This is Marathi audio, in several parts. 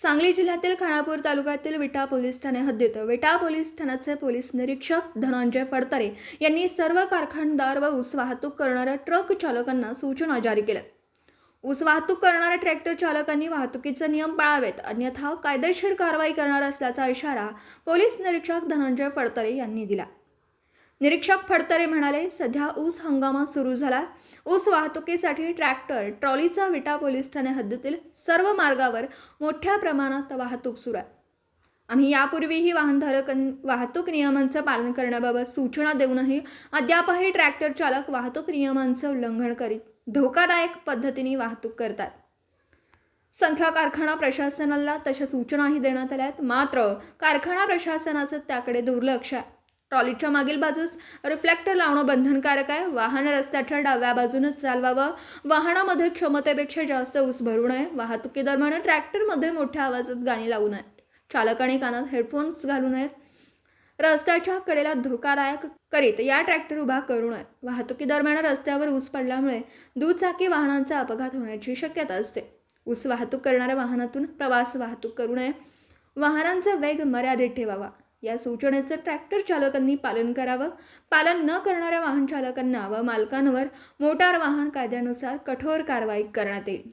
सांगली जिल्ह्यातील खानापूर तालुक्यातील विटा पोलीस ठाणे हद्दीत विटा पोलीस ठाण्याचे पोलीस निरीक्षक धनंजय फडतरे यांनी सर्व कारखानदार व ऊस वाहतूक करणाऱ्या ट्रक चालकांना सूचना जारी केल्या. ऊस वाहतूक करणाऱ्या ट्रॅक्टर चालकांनी वाहतुकीचे नियम पाळावेत अन्यथा कायदेशीर कारवाई करणार असल्याचा इशारा पोलीस निरीक्षक धनंजय फडतरे यांनी दिला. निरीक्षक फडतरे म्हणाले सध्या ऊस हंगामा सुरू झाला. ऊस वाहतुकीसाठी ट्रॅक्टर ट्रॉलीचा विटा पोलीस ठाणे हद्दीतील सर्व मार्गावर मोठ्या प्रमाणात वाहतूक सुरू आहे. आम्ही यापूर्वीही वाहनधारक वाहतूक नियमांचं पालन करण्याबाबत सूचना देऊनही अद्यापही ट्रॅक्टर चालक वाहतूक नियमांचं उल्लंघन करीत धोकादायक पद्धतीने वाहतूक करतात. संख्या कारखाना प्रशासनाला तशा सूचनाही देण्यात आल्या आहेत मात्र कारखाना प्रशासनाचं त्याकडे दुर्लक्ष आहे. ट्रॉलीच्या मागील बाजूस रिफ्लेक्टर लावणं बंधनकारक आहे. वाहन रस्त्याच्या डाव्या बाजूनच चालवावं. वाहनामध्ये क्षमतेपेक्षा जास्त ऊस भरू नये वाहतुकीदरम्यान ट्रॅक्टरमध्ये मोठ्या आवाजात गाणी लावू नयेत चालकाने कानात हेडफोन्स घालू नयेत रस्त्याच्या कडेला धोकादायक करीत या ट्रॅक्टर उभा करू नयेत वाहतुकीदरम्यान रस्त्यावर ऊस पडल्यामुळे दुचाकी वाहनांचा अपघात होण्याची शक्यता असते. ऊस वाहतूक करणाऱ्या वाहनातून प्रवास वाहतूक करू नये. वाहनांचा वेग मर्यादित ठेवावा. या सूचनेचं ट्रॅक्टर चालकांनी पालन करावं. पालन न करणाऱ्या वाहन चालकांना व मालकांवर मोटार वाहन कायद्यानुसार कठोर कारवाई करण्यात येईल.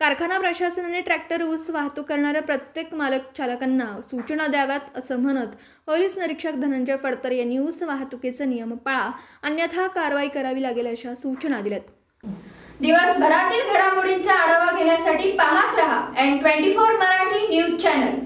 कारखाना प्रशासनाने ट्रॅक्टर ऊस वाहतूक करणाऱ्या प्रत्येक मालक चालकांना सूचना द्याव्यात असं म्हणत पोलीस निरीक्षक धनंजय फडतर यांनी ऊस वाहतुकीचे नियम पाळा अन्यथा कारवाई करावी लागेल अशा सूचना दिल्यात. दिवसभरातील घडामोडींचा आढावा घेण्यासाठी पाहत रहा N twenty four Marathi news channel.